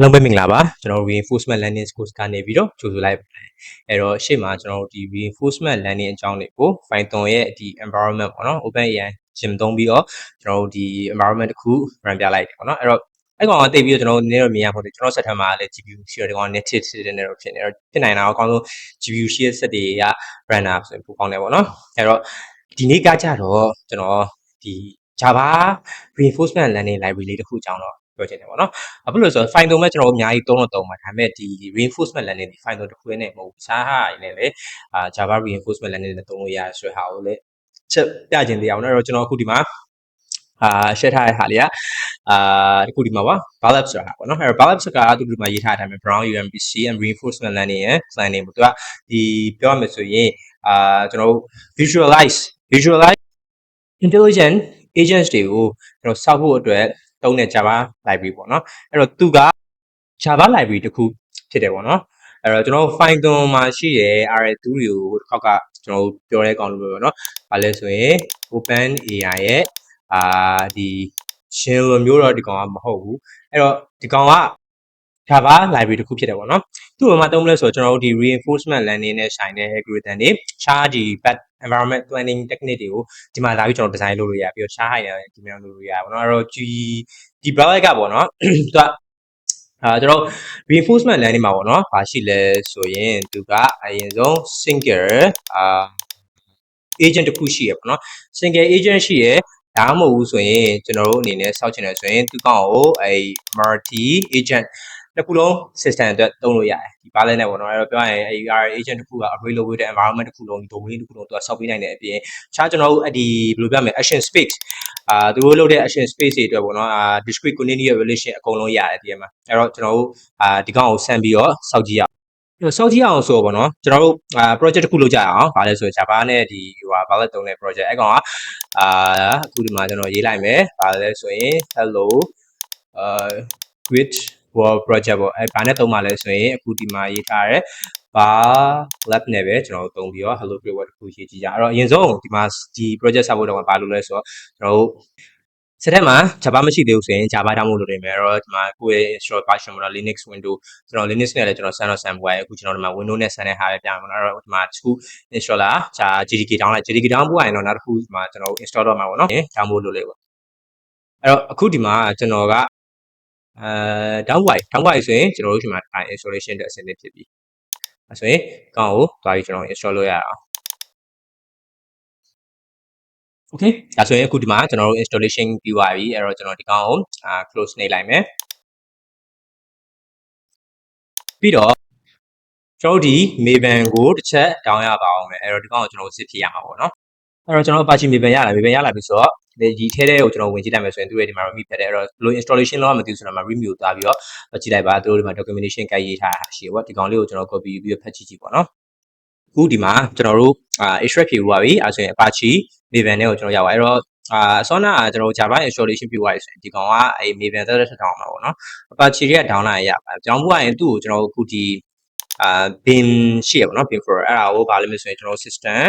လုံးပဲမင်္ဂလာပါကျွန်တော်တို့ reinforcement learning course ကနေပြီးတော့ကြိုဆိုလိုက်ပါတယ်အဲ့တော့ရှေ့မှာကျွန်တော်တို့ဒီ reinforcement learning အကြောင်းတွေကို Python ရဲ့ဒီ environment ပေါ့နော် OpenAI ဂျင်သုံးပြီးတော့ကျွန်တော်တို့ဒီ environment တစ်ခု run ပြလိုက်တယ်ပေါ့နော်အဲ့တော့အဲ့ကောင်ကတိတ်ပြီးတော့ကျွန်တော်တို့နည်းတော့မြင်ရဖို့ကျွန်တော်ဆက်ထမ်းမှာလည်း GPU ရှိတော့ဒီကောင် net ဖြစ်တဲ့နေတော့ဖြစ်နေတော့ဖြစ်နိုင်တာအကောင်းဆုံး GPU ရှိတဲ့ set တွေက runner ဆိုရင်ပိုကောင်းတယ်ပေါ့နော်အဲ့တော့ဒီနေ့ကကြတော့ကျွန်တော်ဒီ Java reinforcement learning library လေးတစ်ခုအကြောင်းတော့ ပြောချင်တယ်ပေါ့နော်။ဘာဖြစ်လို့လဲဆိုတော့ file တုံးမဲ့ကျွန်တော်တို့အများကြီးသုံးတော့သုံးပါဒါပေမဲ့ဒီ reinforcement learning ဒီ file တုံးတစ်ခုနဲ့မဟုတ်ဘူး။တခြားဟာတွေနဲ့လည်းအာ Java reinforcement learning နဲ့သုံးလို့ရဆိုတဲ့ဟာကိုလည်းချက်ပြချင်သေးအောင်နော်။အဲ့တော့ကျွန်တော်အခုဒီမှာအာ share ထားတဲ့ဟာလေးကအာဒီခုဒီမှာပါ Balab ဆိုတာဟာပေါ့နော်။အဲ့တော့ Balab ဆိုတာသူဒီမှာရေးထားတဲ့အတိုင်းပဲ Brown UMPC and reinforcement learning ရဲ့ plan နေပေါ့။သူကဒီပြောရမယ်ဆိုရင်အာကျွန်တော်တို့ visualize visualize intelligent agents တွေကိုကျွန်တော်စောက်ဖို့အတွက် သုံးတဲ့ Java library ပေါ့နော်အဲ့တော့သူက Java library တစ်ခုဖြစ်တယ်ပေါ့နော်အဲ့တော့ကျွန်တော် Python မှာရှိတဲ့ RL2 တွေကိုတစ်ခေါက်ကကျွန်တော်ပြောတဲ့ကောင်လိုပဲပေါ့နော်ဘာလဲဆိုရင် OpenAI ရဲ့အာဒီရှင်လိုမျိုးတော့ဒီကောင်ကမဟုတ်ဘူးအဲ့တော့ဒီကောင်က Java library တစ်ခုဖြစ်တယ်ပေါ့နော်သူ့ဘာမှသုံးမလဲဆိုတော့ကျွန်တော်တို့ဒီ reinforcement learning နဲ့ဆိုင်တဲ့ algorithm တွေခြားဒီ back environment planning technique တွေကိုဒီမှာလာပြီးကျွန်တော် design လုပ်လို့ရပြီးတော့ရှားဟိုင်တယ်ဒီမျိုးလုပ်လို့ရပါတော့အဲ့တော့ဒီဒီ browser ကပေါ့နော်သူကအာကျွန်တော် reinforcement learning မှာပေါ့နော်ဘာရှိလဲဆိုရင်သူကအရင်ဆုံး single အာ agent တစ်ခုရှိရပေါ့နော် single agent ရှိရဒါမှမဟုတ်ဘူးဆိုရင်ကျွန်တော်တို့အနေနဲ့စောက်ချင်တယ်ဆိုရင်သူကောင်ကိုအဲ multi agent တစ်ခုလုံး system အတွက်သုံးလို့ရတယ်ဒီဘာလဲနဲ့ပေါ့နော်အဲ့တော့ပြောရရင်အဲ AR agent တစ်ခုက upgrade လုပ်ပေးတဲ့ environment တစ်ခုလုံး domain တစ်ခုလုံးသူကစောက်ပေးနိုင်တဲ့အပြင်ခြားကျွန်တော်တို့အဲ့ဒီဘယ်လိုပြောမလဲ action space အာသူတို့လုပ်တဲ့ action space တွေအတွက်ပေါ့နော်အာ discrete continuous relation အကုန်လုံးရတယ်ဒီမှာအဲ့တော့ကျွန်တော်တို့အာဒီကောင်ကိုဆန်ပြီးတော့စောက်ကြည့်ရအောင်စောက်ကြည့်အောင်ဆိုတော့ပေါ့နော်ကျွန်တော်တို့အာ project တစ်ခုလုပ်ကြရအောင်ဗာလဲဆိုရင် Java နဲ့ဒီဟိုဟာ Ballet တုံးတဲ့ project အဲ့ကောင်ကအာအခုဒီမှာကျွန်တော်ရေးလိုက်မယ်ဗာလဲဆိုရင် hello အာ with world project ပေါ့အဲဘာနဲ့သုံးပါလဲဆိုရင်အခုဒီမှာရေးထားရဲဘာ lab နဲ့ပဲကျွန်တော်တို့သုံးပြီးတော့ hello framework တစ်ခုရေးကြည့်ကြအဲ့တော့အရင်ဆုံးဒီမှာဒီ project ဆောက်ဖို့တော့ဘာလို့လဲဆိုတော့ကျွန်တော်တို့စက်ထဲမှာ Java မရှိသေးဘူးဆိုရင် Java download လုပ်နေမယ်အဲ့တော့ဒီမှာကိုယ့်ရဲ့ install version ပေါ့နော် Linux Windows ကျွန်တော် Linux နဲ့လည်းကျွန်တော် Sun တော့ Sun ပွားရအခုကျွန်တော်ဒီမှာ Windows နဲ့ Sun နဲ့ဟာပဲပြန်ပါတော့အဲ့တော့ဒီမှာတစ်ခု installer ဂျာ JDK download JDK download ပို့ရရင်တော့နောက်တစ်ခုဒီမှာကျွန်တော် install တော့မှာပေါ့နော် download လုပ်လိုက်ပေါ့အဲ့တော့အခုဒီမှာကျွန်တော်က အဲ downwide downwide ဆိုရင်ကျွန်တော်တို့ဒီမှာ installation တက်အဆင်သင့်ဖြစ်ပြီအဲဆိုရင်ကောင်းကိုသွားပြီးကျွန်တော် install လုပ်ရအောင် okay ဒါဆိုရင်အခုဒီမှာကျွန်တော်တို့ installation ပြီးသွားပြီအဲ့တော့ကျွန်တော်ဒီကောင်ကိုအာ close နေလိုက်မယ်ပြီးတော့ကျွန်တော်တို့ဒီ Maven ကိုတစ်ချက် down ရပါအောင်မယ်အဲ့တော့ဒီကောင်ကိုကျွန်တော် zip ဖြစ်ရမှာပေါ့နော်အဲ့တော့ကျွန်တော် Apache Maven ရလာ Maven ရလာပြီဆိုတော့ ဒီထဲထဲကိုကျွန်တော်ဝင်ကြည့်လိုက်မယ်ဆိုရင်သူရဲ့ဒီမှာ remove ဖြစ်တယ်အဲ့တော့ဘယ်လို installation လုပ်ရမသိဘူးဆိုတော့မှ remove ကိုသွားပြီးတော့ကြည့်လိုက်ပါသူတို့ဒီမှာ documentation ကိုရေးထားတာရှိပေါ့ဒီကောင်လေးကိုကျွန်တော် copy ပြီးတော့ဖတ်ကြည့်ကြည့်ပေါ့နော်အခုဒီမှာကျွန်တော်တို့အာ extract ဖြေလို့ပါပြီအဲဆိုရင် Apache Maven နဲ့ကိုကျွန်တော်ရောက်ပါအဲ့တော့အာဆောနာကျွန်တော် Java installation ပြုသွားပြီဆိုရင်ဒီကောင်ကအဲ Maven သက်သက်ထထောင်မှာပေါ့နော် Apache ရဲ့ download ရပါကျွန်တော်မှုကရင်သူ့ကိုကျွန်တော်အခုဒီအာ bin ရှိရပါတော့ bin for အဲ့ဒါကိုဗာလို့မဆိုရင်ကျွန်တော် system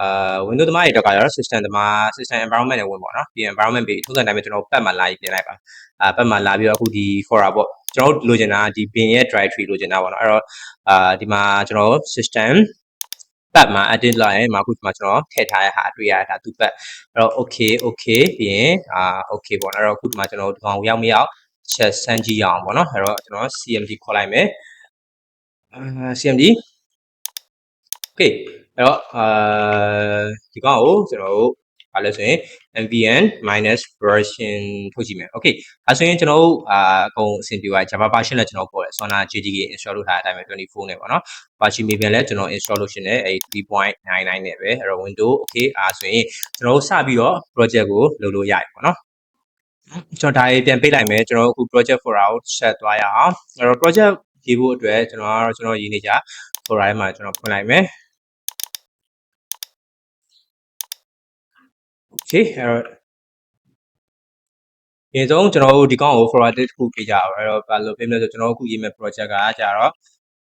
အာ Windows သမားတွေတော့ကရတော့ system သမား system environment နဲ့ဝင်ပေါ့နော်ဒီ environment ပြီးထုံးစံတိုင်းပဲကျွန်တော်ပတ်မှာလာပြီးပြင်လိုက်ပါအာပတ်မှာလာပြီးတော့အခုဒီ folder ပေါ့ကျွန်တော်လိုချင်တာဒီ bin ရဲ့ directory လိုချင်တာပေါ့နော်အဲ့တော့အာဒီမှာကျွန်တော် system ပတ်မှာ edit လိုက်ရင်မှာအခုဒီမှာကျွန်တော်ထည့်ထားတဲ့ဟာတွေ့ရတာသူပတ်အဲ့တော့ okay okay ပြီးရင်အာ okay ပေါ့နော်အဲ့တော့အခုဒီမှာကျွန်တော်ဒီကောင်ရောက်မရောက်ချက်စမ်းကြည့်ရအောင်ပေါ့နော်အဲ့တော့ကျွန်တော် cmd ခေါ်လိုက်မယ်အာ cmd okay အဲ့တော့အာဒီကောင်ကိုကျွန်တော်တို့ဘာလဲဆိုရင် npm version ထုတ်ကြည့်မယ် okay အဲဆိုရင်ကျွန်တော်တို့အာအကုန်အဆင်ပြေပါ java version လည်းကျွန်တော်ပေါ်တယ် sona jdk install လုပ်ထားတဲ့အတိုင်းပဲ24နဲ့ပေါ့နော် apache maven လည်းကျွန်တော် install လုပ်ရှင်တယ်အဲ3.99နဲ့ပဲအဲ့တော့ window okay အဲဆိုရင်ကျွန်တော်တို့စပြီးတော့ project ကိုလုပ်လို့ရတယ်ပေါ့နော်ကျွန်တော်ဒါရေးပြန်ပေးလိုက်မယ်ကျွန်တော်အခု project folder ကိုဆက်သွားရအောင်အဲ့တော့ project ရေးဖို့အတွက်ကျွန်တော်ကတော့ကျွန်တော်ရေးနေကြ folder ထဲမှာကျွန်တော်ဖွင့်လိုက်မယ် okay အဲ့တော့အရင်ဆုံးကျွန်တော်တို့ဒီကောင်ကို forward တစ်ခုပေးကြအောင်အဲ့တော့ဘာလို့ပေးမလဲဆိုကျွန်တော်တို့အခုရေးမဲ့ project ကကြတော့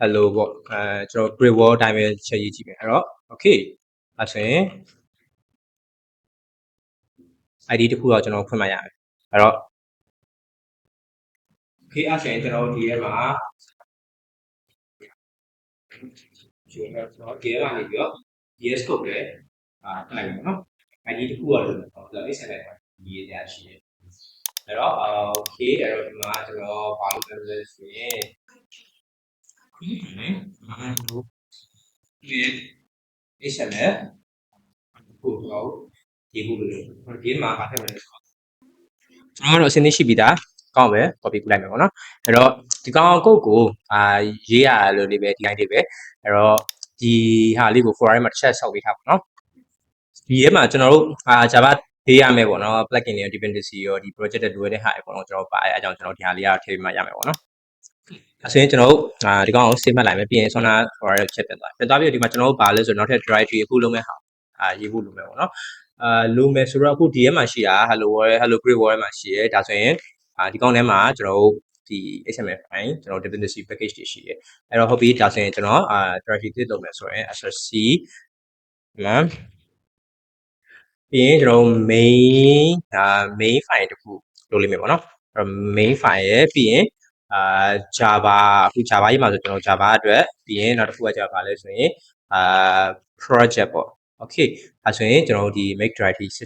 hello ပေါ့အဲကျွန်တော် great wall အတိုင်းပဲချက်ရေးကြည့်မယ်အဲ့တော့ okay အဲဆိုရင် ID တစ်ခုတော့ကျွန်တော်ဖွင့်မှရမယ်အဲ့တော့ okay အဲ့ဆိုရင်ကျွန်တော်တို့ဒီထဲမှာကျွန်တော်ဒီထဲမှာနေပြီးတော့ DS code လည်းအာတိုက်မယ်နော် ID တစ်ခုရလို့တော့ XML ဒီရရရှိတယ်အဲ့တော့ okay အဲ့တော့ဒီမှာကျွန်တော်ဘာလို့လဲဆိုရင်ဒီဒီ XML ကိုတော့ဒီခုလို့ဒီမှာဘာထည့်မလဲဆိုတော့ကျွန်တော်တို့အစင်းသိရှိပြီးသားကောင်းပဲ copy ပြလိုက်မယ်ပေါ့နော်အဲ့တော့ဒီကောင်ကုတ်ကိုအာရေးရလို့လေးပဲဒီ line လေးပဲအဲ့တော့ဒီဟာလေးကို forum မှာတစ်ချက်ဆောက်ပေးထားပါတော့ ဒီထဲမှာကျွန်တော်တို့အာ Java ပေးရမယ်ပေါ့နော် plugin တွေ dependency ရောဒီ project တွေလိုတဲ့ဟာတွေပေါ့နော်ကျွန်တော်ပါအဲအကြောင်းကျွန်တော်ဒီဟာလေးကထည့်ပေးမှရမယ်ပေါ့နော်အဲဆိုရင်ကျွန်တော်တို့အာဒီကောင်ကို save မှတ်လိုက်မယ်ပြီးရင် Sona forum ချက်ပြန်သွားပြန်သွားပြီးတော့ဒီမှာကျွန်တော်တို့ပါလဲဆိုတော့နောက်ထပ် directory အခုလုံးမဲ့ဟာအာရေးဖို့လိုမယ်ပေါ့နော်အာလိုမယ်ဆိုတော့အခုဒီထဲမှာရှိတာ hello world hello great world မှာရှိရဲဒါဆိုရင်အာဒီကောင်ထဲမှာကျွန်တော်တို့ဒီ XML file ကျွန်တော် dependency package တွေရှိရဲအဲ့တော့ဟုတ်ပြီဒါဆိုရင်ကျွန်တော်အာ directory တစ်လုပ်မယ်ဆိုရင် src မှ ပြီးရင်ကျွန်တော် main ဒါ main file တစ်ခုလုပ်လိမ့်မယ်ပေါ့နော်အဲ့တော့ main file ရယ်ပြီးရင်အာ Java အခု Java ရေးမှာဆိုကျွန်တော် Java အတွက်ပြီးရင်နောက်တစ်ခုက Java လဲဆိုရင်အာ project ပေါ့ okay အဲဆိုရင်ကျွန်တော်ဒီ make directory အစ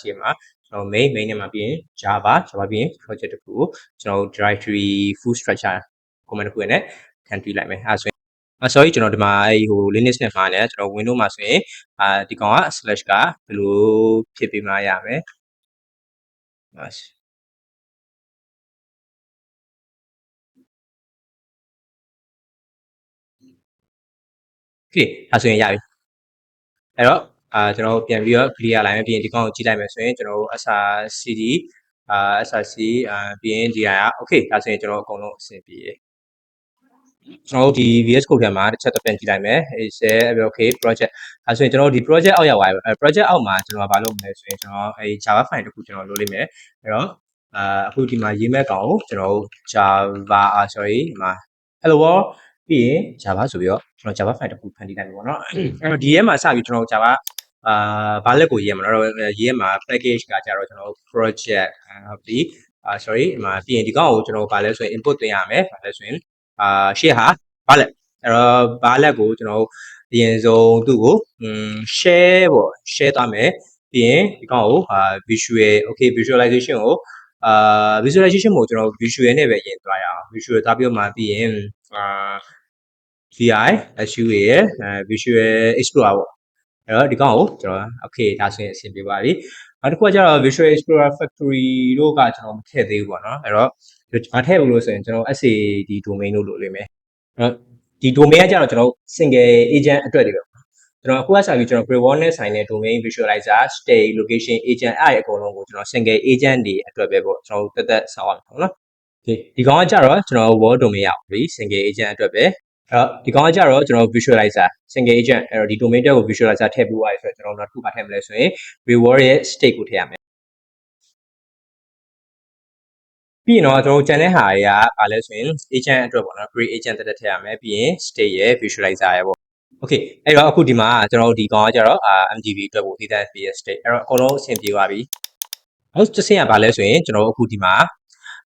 ရှိရမှာကျွန်တော် main main နဲ့မှာပြီးရင် Java Java ပြီးရင် project တစ်ခုကိုကျွန်တော် directory full structure command တစ်ခုနဲ့ခံတီးလိုက်မယ်အဲဆိုရင် အ sorry ကျွန်တော်ဒီမှာအဲဒီဟို Linux နဲ့ file နဲ့ကျွန်တော် Windows မှာဆိုရင်အာဒီကောင်က slash ကဘယ်လိုဖြစ်ပြီးမှရမယ်ဟုတ်ကဲ့ဒါဆိုရင်ရပြီအဲ့တော့အာကျွန်တော်ပြန်ပြီးတော့ clear လိုက်မယ်ပြီးရင်ဒီကောင်ကိုကြည့်လိုက်မယ်ဆိုရင်ကျွန်တော် SRCD အာ SRC အာပြီးရင်ဒီဟာက okay ဒါဆိုရင်ကျွန်တော်အကုန်လုံးအဆင်ပြေတယ် ကျွန်တော်တို့ဒီ VS Code ထဲမှာတစ်ချက်တစ်ပြန်ကြည့်လိုက်မယ် is okay project အဲဆိုရင်ကျွန်တော်တို့ဒီ project အောက်ရောက်သွားပြီ project အောက်မှာကျွန်တော်ဘာလုပ်မလဲဆိုရင်ကျွန်တော်အဲ Java file တစ်ခုကျွန်တော်လိုလိမ့်မယ်အဲ့တော့အာအခုဒီမှာရေးမဲ့ကောင်ကိုကျွန်တော်တို့ Java အာ sorry ဒီမှာ hello world ပြီးရင် Java ဆိုပြီးတော့ကျွန်တော် Java file တစ်ခုဖန်တီးလိုက်ပြီပေါ့နော်အဲ့တော့ဒီထဲမှာစပြီးကျွန်တော် Java အာဘာလက်ကိုရေးရမှာတော့ရေးရမှာ package ကကြတော့ကျွန်တော် project ဟုတ်ပြီအာ sorry ဒီမှာပြီးရင်ဒီကောင်ကိုကျွန်တော်ဘာလဲဆိုရင် input သွင်းရမယ်ဘာလဲဆိုရင် အာရှေ့ဟာဘာလက်အဲ့တော့ဘာလက်ကိုကျွန်တော်အရင်ဆုံးသူ့ကို share ပေါ့ share သွားမယ်ပြီးရင်ဒီကောင်ကိုအာ visual okay visualization ကိုအာ visualization ကိုကျွန်တော် visual နဲ့ပဲရင်သွားရအောင် visual သွားပြီးတော့မှပြီးရင်အာ VI SUA ရယ် visual explorer ပေါ့အဲ့တော့ဒီကောင်ကိုကျွန်တော် okay ဒါဆိုရင်အဆင်ပြေပါပြီနောက်တစ်ခုကကျတော့ Visual Explorer Factory တို့ကကျွန်တော်မထည့်သေးဘူးပေါ့နော်အဲ့တော့ မထည့်ဘူးလို့ဆိုရင်ကျွန်တော် SA ဒီ domain လို့လို့လိမ့်မယ်အဲ့တော့ဒီ domain ကကျတော့ကျွန်တော် single agent အတွက်တွေပဲကျွန်တော်အခုကစပြီးကျွန်တော် pre-warn နဲ့ဆိုင်တဲ့ domain visualizer state location agent အဲ့အကုန်လုံးကိုကျွန်တော် single agent တွေအတွက်ပဲပေါ့ကျွန်တော်တက်တက်ဆောက်အောင်ပေါ့နော်ဒီဒီကောင်ကကြတော့ကျွန်တော် word domain ရအောင်ပြီ single agent အတွက်ပဲအဲ့တော့ဒီကောင်ကကြတော့ကျွန်တော် visualizer single agent အဲ့တော့ဒီ domain တက်ကို visualizer ထည့်ပြီးသွားပြီဆိုတော့ကျွန်တော်နောက်တစ်ခုပါထည့်မလဲဆိုရင် reward ရဲ့ state ကိုထည့်ရမယ် ပြီးရင်တော့ကျွန်တော်ကျန်တဲ့ဟာတွေကဘာလဲဆိုရင် agent အတွက်ပေါ့နော် create agent တက်တက်ထည့်ရမယ်ပြီးရင် state ရဲ့ visualizer ရဲ့ပေါ့ okay အဲ့တော့အခုဒီမှာကျွန်တော်တို့ဒီကောင်ကကြတော့ MGB အတွက်ကို data space state အဲ့တော့အကုန်လုံးအဆင်ပြေသွားပြီဟုတ်တစ်ဆင့်ကဘာလဲဆိုရင်ကျွန်တော်တို့အခုဒီမှာ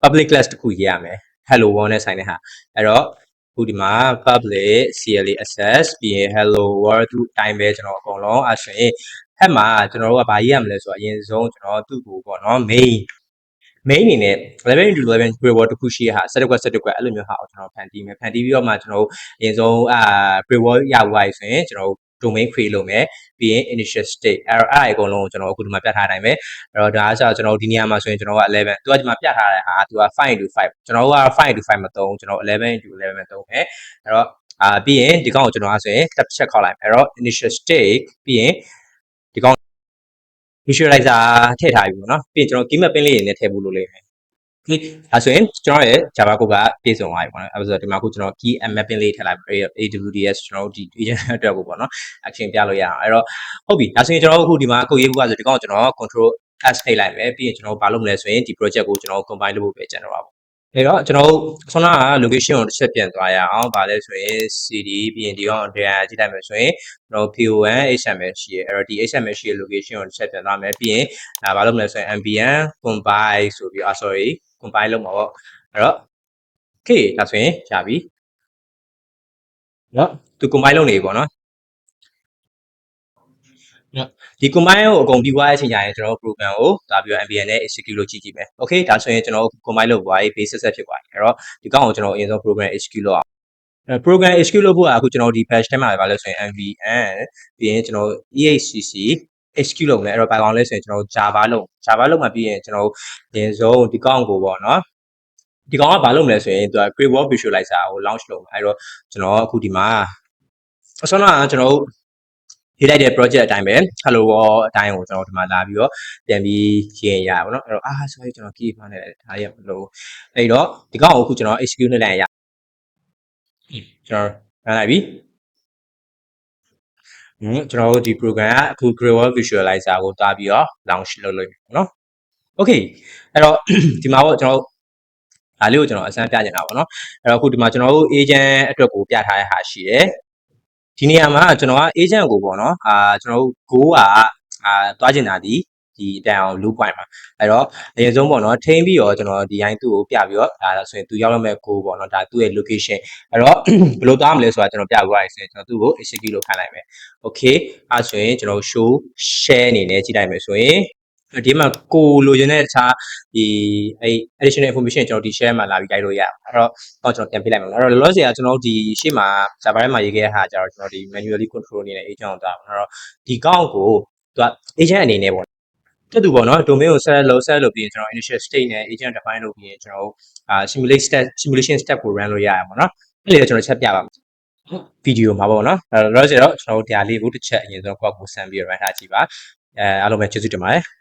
public class တစ်ခုရေးရမယ် hello world နဲ့ဆိုင်တဲ့ဟာအဲ့တော့အခုဒီမှာ public CLA access ပြီးရင် hello world သူအတိုင်းပဲကျွန်တော်အကုန်လုံးအဲ့ဆိုရင်ဟက်မှာကျွန်တော်တို့ကဘာရေးရမလဲဆိုတော့အရင်ဆုံးကျွန်တော်သူ့ကိုပေါ့နော် main main အနေနဲ့11 into 11 reward တစ်ခုရှိရဟာ7ကွက်7ကွက်အဲ့လိုမျိုးဟာကိုကျွန်တော်ဖန်တီးမယ်ဖန်တီးပြီးတော့မှကျွန်တော်အရင်ဆုံးအာ reward ရသွားပြီဆိုရင်ကျွန်တော် domain create လုပ်မယ်ပြီးရင် initial state အဲ့တော့အဲ့အကုန်လုံးကိုကျွန်တော်အခုဒီမှာပြထားနိုင်မယ်အဲ့တော့ဒါဆိုကျွန်တော်ဒီနေရာမှာဆိုရင်ကျွန်တော်က11သူကဒီမှာပြထားတဲ့ဟာသူက5 into 5ကျွန်တော်က5 into 5မသုံးကျွန်တော်11 into 11မသုံးမယ်အဲ့တော့အာပြီးရင်ဒီကောင်ကိုကျွန်တော်အဲ့ဆိုရင်တစ်ချက်ခေါက်လိုက်အဲ့တော့ initial state ပြီးရင်ဒီကောင် visualizer ထည့်ထားပြီပေါ့နော်ပြီးရင်ကျွန်တော် key mapping လေးတွေနဲ့ထည့်ဖို့လိုလိမ့်မယ် okay ဒါဆိုရင်ကျွန်တော်ရဲ့ Java code ကပြည့်စုံသွားပြီပေါ့နော်အဲဆိုတော့ဒီမှာအခုကျွန်တော် key and mapping လေးထည့်လိုက် AWS ကျွန်တော်တို့ဒီ agent အတွက်ကိုပေါ့နော် action ပြလို့ရအောင်အဲ့တော့ဟုတ်ပြီဒါဆိုရင်ကျွန်တော်အခုဒီမှာ code ရေးဖို့ကဆိုဒီကောင်ကိုကျွန်တော် control s နှိပ်လိုက်မယ်ပြီးရင်ကျွန်တော်ဘာလုပ်မလဲဆိုရင်ဒီ project ကိုကျွန်တော် combine လုပ်ဖို့ပဲကျန်တော့ပါဘူး အဲ့တော့ကျွန်တော်တို့ဆွမ်းနာ location ကိုတစ်ချက်ပြန်သွားရအောင်။ဗာလဲဆိုရင် CD ပြီးရင်ဒီကောင် data ကြည့်လိုက်မယ်ဆိုရင်ကျွန်တော် PO1 HTML ရှိရဲ့။အဲ့တော့ဒီ HTML ရှိရဲ့ location ကိုတစ်ချက်ပြန်သွားမယ်။ပြီးရင်ဒါဘာလုပ်မလဲဆိုရင် MBN compile ဆိုပြီးအာ sorry compile လုပ်မှာပေါ့။အဲ့တော့ okay ဒါဆိုရင်ရပြီ။နော်သူ compile လုပ်နေပြီပေါ့နော် ဒီ combine ကိုအကုန်ပြီးသွားတဲ့အချိန်ကျရင်ကျွန်တော်တို့ program ကိုလာပြီးတော့ MBN နဲ့ execute လုပ်ကြည့်ကြည့်မယ် okay ဒါဆိုရင်ကျွန်တော်တို့ combine လုပ်သွားပြီ base set ဖြစ်သွားပြီအဲ့တော့ဒီကောင်ကိုကျွန်တော်အရင်ဆုံး program execute လုပ်အောင်အဲ program execute လုပ်ဖို့ကအခုကျွန်တော်ဒီ batch ထဲမှာပါလဲဆိုရင် MVN ပြီးရင်ကျွန်တော် EHCC execute လုပ်မယ်အဲ့တော့ဘာကောင်လဲဆိုရင်ကျွန်တော် Java လုပ် Java လုပ်မှပြီးရင်ကျွန်တော်အရင်ဆုံးဒီကောင်ကိုပေါ့နော်ဒီကောင်ကဘာလုပ်မလဲဆိုရင်သူက Great Wall Visualizer ကို launch လုပ်မယ်အဲ့တော့ကျွန်တော်အခုဒီမှာအစောကကျွန်တော် ရေးလိုက်တဲ့ project အတိုင်းပဲ Hello World အတိုင်းကိုကျွန်တော်ဒီမှာလာပြီးတော့ပြန်ပြီးရေးရပါတော့အဲ့တော့အာ sorry ကျွန်တော် key ဖားနေတယ်ဒါရမလို့အဲ့တော့ဒီကောင်ကိုအခုကျွန်တော် execute လုပ်လိုက်ရကျွန်တော်ရလိုက်ပြီဟင်းကျွန်တော်တို့ဒီ program ကအခု Great Visualizer ကိုတားပြီးတော့ launch လုပ်လို့ရနော် okay အဲ့တော့ဒီမှာပေါ့ကျွန်တော်ဒါလေးကိုကျွန်တော်အစမ်းပြချင်တာပေါ့နော်အဲ့တော့အခုဒီမှာကျွန်တော်တို့ agent အတွက်ကိုပြထားတဲ့ဟာရှိတယ် ဒီနေရာမှာကျွန်တော်က agent ကိုပေါ့နော်အာကျွန်တော်တို့ go ကအာတွားကျင်တာဒီဒီအတန်အောင် loop point မှာအဲ့တော့အရင်ဆုံးပေါ့နော်ထိန်းပြီးတော့ကျွန်တော်ဒီတိုင်းသူ့ကိုပြပြီးတော့ဒါဆိုရင်သူရောက်ရမယ့် go ပေါ့နော်ဒါသူ့ရဲ့ location အဲ့တော့ဘယ်လိုသွားမလဲဆိုတာကျွန်တော်ပြပြရရင်ကျွန်တော်သူ့ကို execute လုပ်ခိုင်းလိုက်မယ် okay အဲ့ဆိုရင်ကျွန်တော် show share အနေနဲ့ကြည့်လိုက်မယ်ဆိုရင် ဒီမှာကိုလိုချင်တဲ့တခြားဒီအဲ additional information ကျွန်တော်ဒီ share မှာလာပြီးတိုက်လို့ရအောင်အဲ့တော့တော့ကျွန်တော်ပြန်ပြလိုက်မယ်အဲ့တော့လောလောဆယ်ကကျွန်တော်တို့ဒီရှေ့မှာ server ထဲမှာရေးခဲ့တဲ့ဟာကျတော့ကျွန်တော်ဒီ manually control အနေနဲ့ agent ကိုတာအဲ့တော့ဒီကောင့်ကိုသူက agent အနေနဲ့ပေါ့တက်သူပေါ့နော် domain ကို set လုပ် set လုပ်ပြီးရင်ကျွန်တော် initial state နဲ့ agent define လုပ်ပြီးရင်ကျွန်တော်တို့အာ simulate step simulation step ကို run လုပ်ရအောင်ပေါ့နော်အဲ့လေကျွန်တော်ချက်ပြပါမယ်ဗီဒီယိုမှာပေါ့နော်အဲ့တော့လောဆယ်တော့ကျွန်တော်တို့တရားလေးကိုတစ်ချက်အရင်ဆုံးကိုယ့်ကိုဆန်ပြီး run ထားကြည့်ပါအဲအားလုံးပဲကျေးဇူးတင်ပါတယ်